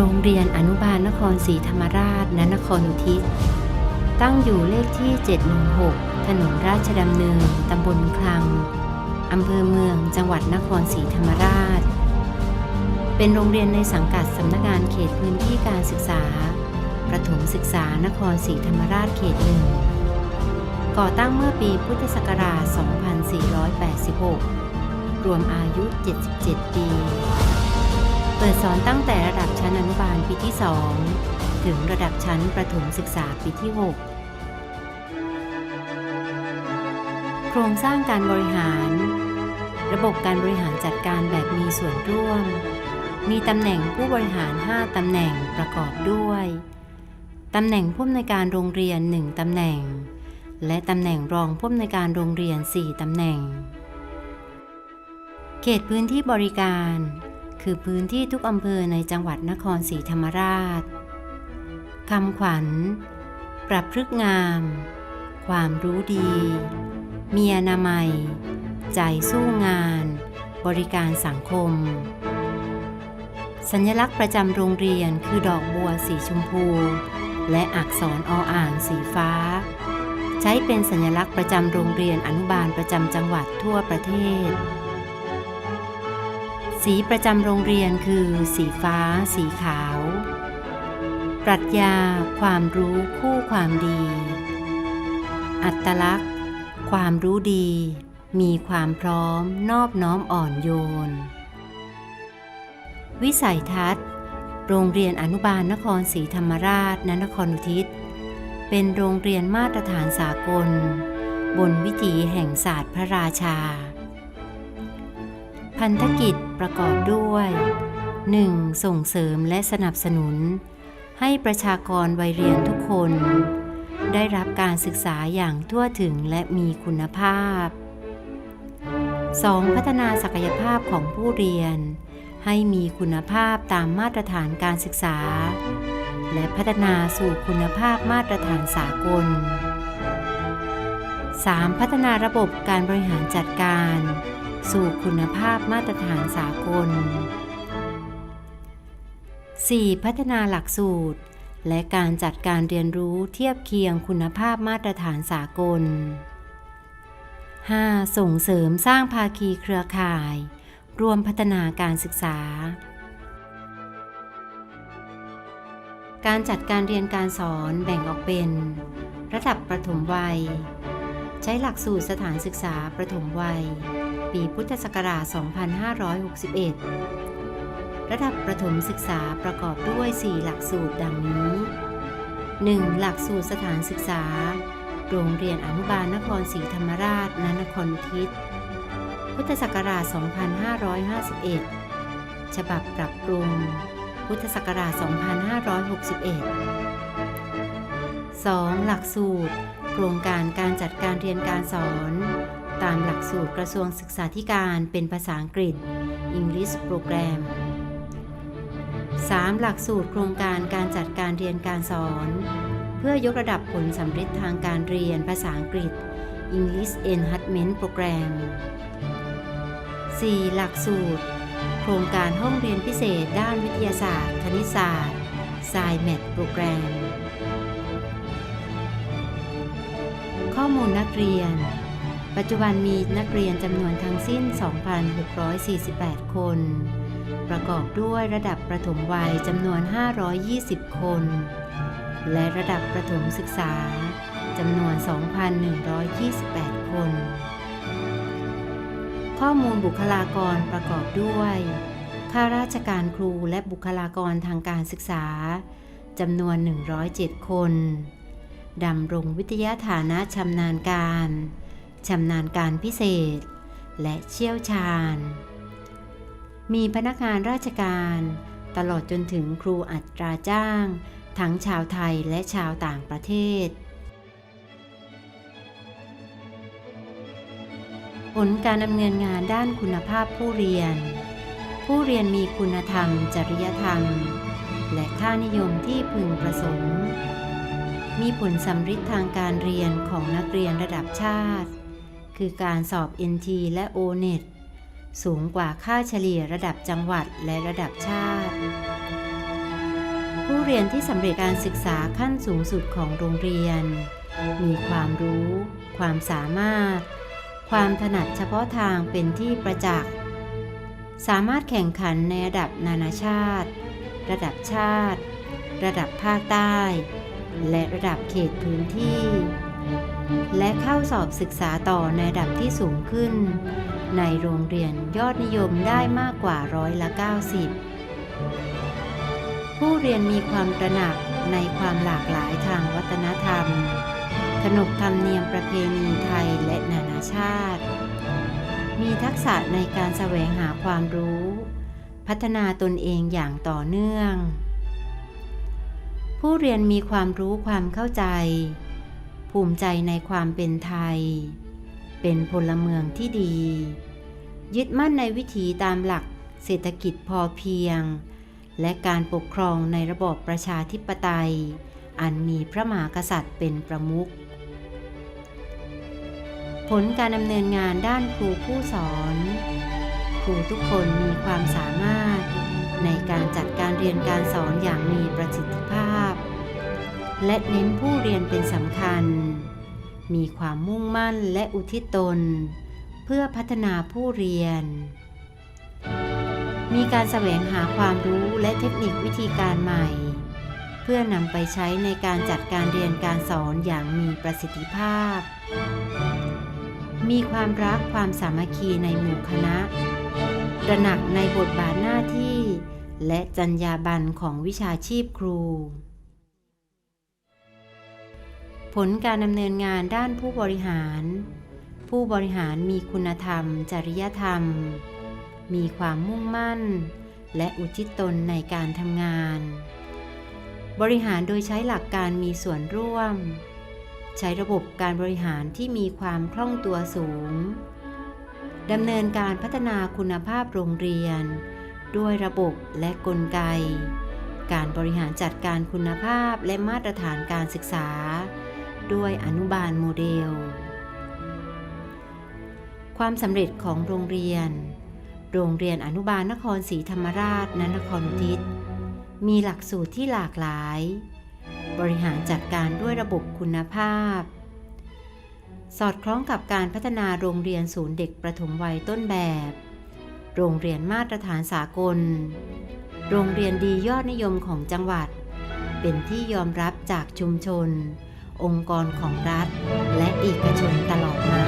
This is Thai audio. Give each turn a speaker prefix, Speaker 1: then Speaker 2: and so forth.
Speaker 1: โรงเรียนอนุบาลนครศรีธรรมราชณนครอุทิศ ตั้งอยู่เลขที่ 716 ถนนราชดำเนิน ตำบลคลัง อำเภอเมือง จังหวัดนครศรีธรรมราช เป็นโรงเรียนในสังกัดสำนักงานเขตพื้นที่การศึกษา ประถมศึกษานครศรีธรรมราชเขตหนึ่ง ก่อตั้งเมื่อปีพุทธศักราช 2486 รวมอายุ 77 ปี เปิดสอนตั้งแต่ระดับชั้นอนุบาลปีที่ 2 ถึงระดับชั้นประถมศึกษาปีที่ 6 โครงสร้างการบริหาร ระบบการบริหารจัดการแบบมีส่วนร่วม มีตำแหน่งผู้บริหาร 5 ตำแหน่งประกอบด้วย ตำแหน่งผู้อำนวยการโรงเรียน 1 ตำแหน่ง และตำแหน่งรองผู้อำนวยการโรงเรียน 4 ตำแหน่ง เขตพื้นที่บริการ คือพื้นที่ทุกอำเภอในจังหวัดนครศรีธรรมราชคำขวัญ ปรับพฤกงาม ความรู้ดี เมีอนามัย ใจสู้งาน บริการสังคม สัญลักษณ์ประจำโรงเรียนคือดอกบัวสีชมพู และอักษรออ่างสีฟ้า ใช้เป็นสัญลักษณ์ประจำโรงเรียนอนุบาลประจำจังหวัดทั่วประเทศ สีประจำโรงเรียนคือ สีฟ้า สีขาว ปรัชญา ความรู้คู่ความดี อัตลักษณ์ ความรู้ดี มีความพร้อมนอบน้อมอ่อนโยน วิสัยทัศน์ โรงเรียนอนุบาลนครศรีธรรมราชณนครอุทิศ เป็นโรงเรียนมาตรฐานสากล บนวิถีแห่งศาสตร์พระราชา พันธกิจประกอบด้วย 1. ส่งเสริมและสนับสนุน ให้ประชากรวัยเรียนทุกคน ได้รับการศึกษาอย่างทั่วถึงและมีคุณภาพ 2. พัฒนาศักยภาพของผู้เรียน ให้มีคุณภาพตามมาตรฐานการศึกษา และพัฒนาสู่คุณภาพมาตรฐานสากล 3. พัฒนาระบบการบริหารจัดการ สู่คุณภาพมาตรฐานสากล 4. พัฒนาหลักสูตร และการจัดการเรียนรู้เทียบเคียงคุณภาพมาตรฐานสากล 5. ส่งเสริมสร้างภาคีเครือข่าย รวมพัฒนาการศึกษา การจัดการเรียนการสอนแบ่งออกเป็น ระดับประถมวัย ใช้หลักสูตรสถานศึกษาประถมวัย ปีพุทธศักราช 2561 ระดับประถมศึกษาประกอบด้วย 4 หลักสูตรดังนี้ 1. หลักสูตรสถานศึกษา โรงเรียนอนุบาลนครศรีธรรมราชณนครทิศ พุทธศักราช 2551 ฉบับปรับปรุง พุทธศักราช 2561 2. หลักสูตร โครงการการจัดการเรียนการสอน ตามหลักสูตรกระทรวงศึกษาธิการเป็นภาษาอังกฤษ English Program 3. หลักสูตรโครงการการจัดการเรียนการสอน เพื่อยกระดับผลสำเร็จทางการเรียนภาษาอังกฤษ English Enhancement Program 4. หลักสูตร โครงการห้องเรียนพิเศษด้านวิทยาศาสตร์ คณิตศาสตร์ s c i m e t Program ข้อมูลนักเรียน ปัจจุบันมีนักเรียนจำนวนทั้งสิ้น 2,648 คน ประกอบด้วยระดับประถมวัยจำนวน 520 คน และระดับประถมศึกษาจำนวน 2,128 คน ข้อมูลบุคลากรประกอบด้วยข้าราชการครูและบุคลากรทางการศึกษาจำนวน 107 คน ดำรงวิทยาฐานะชำนาญการ ชำนาญการพิเศษ และเชี่ยวชาญ มีพนักงานราชการ ตลอดจนถึงครูอัตราจ้าง ทั้งชาวไทยและชาวต่างประเทศ ผลการดำเนินงานด้านคุณภาพผู้เรียน ผู้เรียนมีคุณธรรม จริยธรรม และค่านิยมที่พึงประสงค์มีผลสำฤทธิ์ทางการเรียนของนักเรียนระดับชาติ คือการสอบ NT และ O-NET สูงกว่าค่าเฉลี่ยระดับจังหวัดและระดับชาติ ผู้เรียนที่สำเร็จการศึกษาขั้นสูงสุดของโรงเรียน มีความรู้ ความสามารถ ความถนัดเฉพาะทางเป็นที่ประจักษ์ สามารถแข่งขันในระดับนานาชาติ ระดับชาติ ระดับภาคใต้ และระดับเขตพื้นที่ และเข้าสอบศึกษาต่อในระดับที่สูงขึ้น ในโรงเรียนยอดนิยมได้มากกว่าร้อยละ 90 ผู้เรียนมีความตระหนักในความหลากหลายทางวัฒนธรรม ขนบธรรมเนียมประเพณีไทยและนานาชาติ มีทักษะในการแสวงหาความรู้ พัฒนาตนเองอย่างต่อเนื่อง ผู้เรียนมีความรู้ความเข้าใจ ภูมิใจในความเป็นไทย เป็นพลเมืองที่ดี ยึดมั่นในวิถีตามหลักเศรษฐกิจพอเพียง และการปกครองในระบอบประชาธิปไตย อันมีพระมหากษัตริย์เป็นประมุข ผลการดำเนินงานด้านครูผู้สอน ครูทุกคนมีความสามารถในการจัดการเรียนการสอนอย่างมีประสิทธิภาพ และเน้นผู้เรียนเป็นสำคัญ มีความมุ่งมั่นและอุทิศตน เพื่อพัฒนาผู้เรียน มีการแสวงหาความรู้และเทคนิควิธีการใหม่ เพื่อนำไปใช้ในการจัดการเรียนการสอนอย่างมีประสิทธิภาพ มีความรักความสามัคคีในหมู่คณะตระหนักในบทบาทหน้าที่ และจรรยาบรรณของวิชาชีพครู ผลการดำเนินงานด้านผู้บริหาร ผู้บริหารมีคุณธรรม จริยธรรม มีความมุ่งมั่น และอุทิศตนในการทำงาน บริหารโดยใช้หลักการมีส่วนร่วม ใช้ระบบการบริหารที่มีความคล่องตัวสูงดำเนินการพัฒนาคุณภาพโรงเรียน ด้วยระบบและกลไก การบริหารจัดการคุณภาพและมาตรฐานการศึกษา ด้วยอนุบาลโมเดล ความสำเร็จของโรงเรียน โรงเรียนอนุบาลนครศรีธรรมราชนนครทิศมีหลักสูตรที่หลากหลาย บริหารจัดการด้วยระบบคุณภาพ สอดคล้องกับการพัฒนาโรงเรียนศูนย์เด็กประถมวัยต้นแบบ โรงเรียนมาตรฐานสากล โรงเรียนดียอดนิยมของจังหวัด เป็นที่ยอมรับจากชุมชน องค์กรของรัฐ และเอกชนตลอดมา